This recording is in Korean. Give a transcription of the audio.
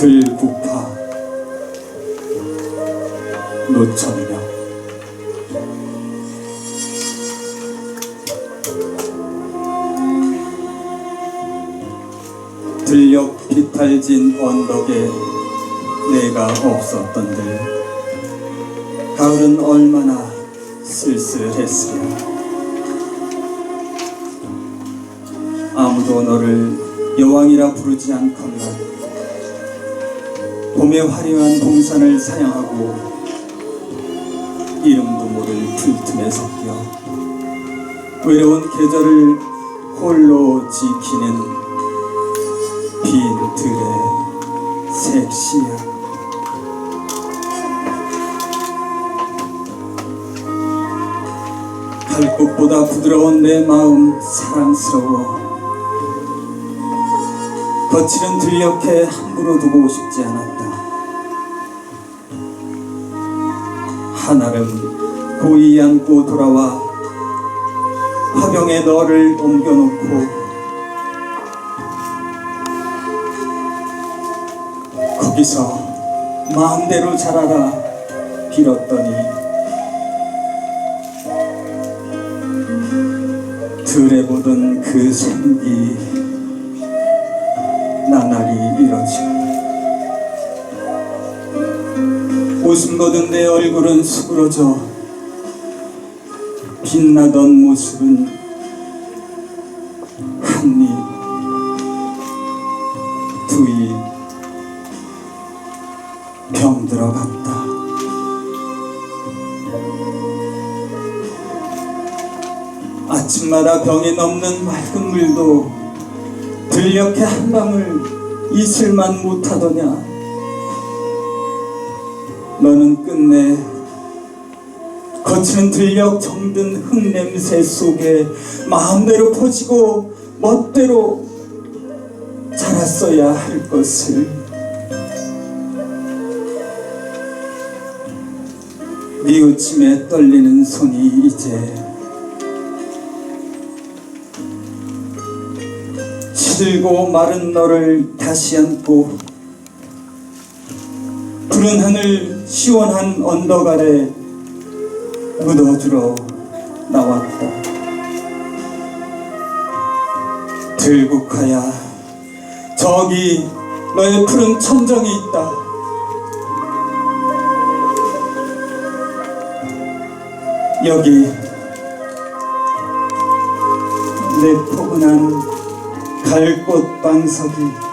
들국화 노천명 들녘 비탈진 언덕에 내가 없었던들 가을은 얼마나 쓸쓸했으랴. 아무도 너를 여왕이라 부르지 않건만 봄의 화려한 동산을 사냥하고 이름도 모를 풀틈에 섞여 외로운 계절을 홀로 지키는 빈 들의 색시야. 달꽃보다 부드러운 내 마음 사랑스러워 거칠은 들녘에 함부로 두고 싶지 않았다. 한아름 고이 안고 돌아와 화병에 너를 옮겨놓고 거기서 마음대로 자라라 빌었더니 들에 보던 그 생기 웃음 거둔 내 얼굴은 수그러져 빛나던 모습은 한입 두입 병들어 갔다. 아침마다 병이 넘는 맑은 물도 들녘에 한 방울 있을만 못하더냐? 너는 끝내 거치는 들녘 정든 흙냄새 속에 마음대로 퍼지고 멋대로 자랐어야 할 것을. 미우침에 떨리는 손이 이제 시들고 마른 너를 다시 안고 푸른 하늘 시원한 언덕 아래 묻어주러 나왔다. 들국화야 저기 너의 푸른 천정이 있다. 여기 내 포근한 갈꽃 방석이.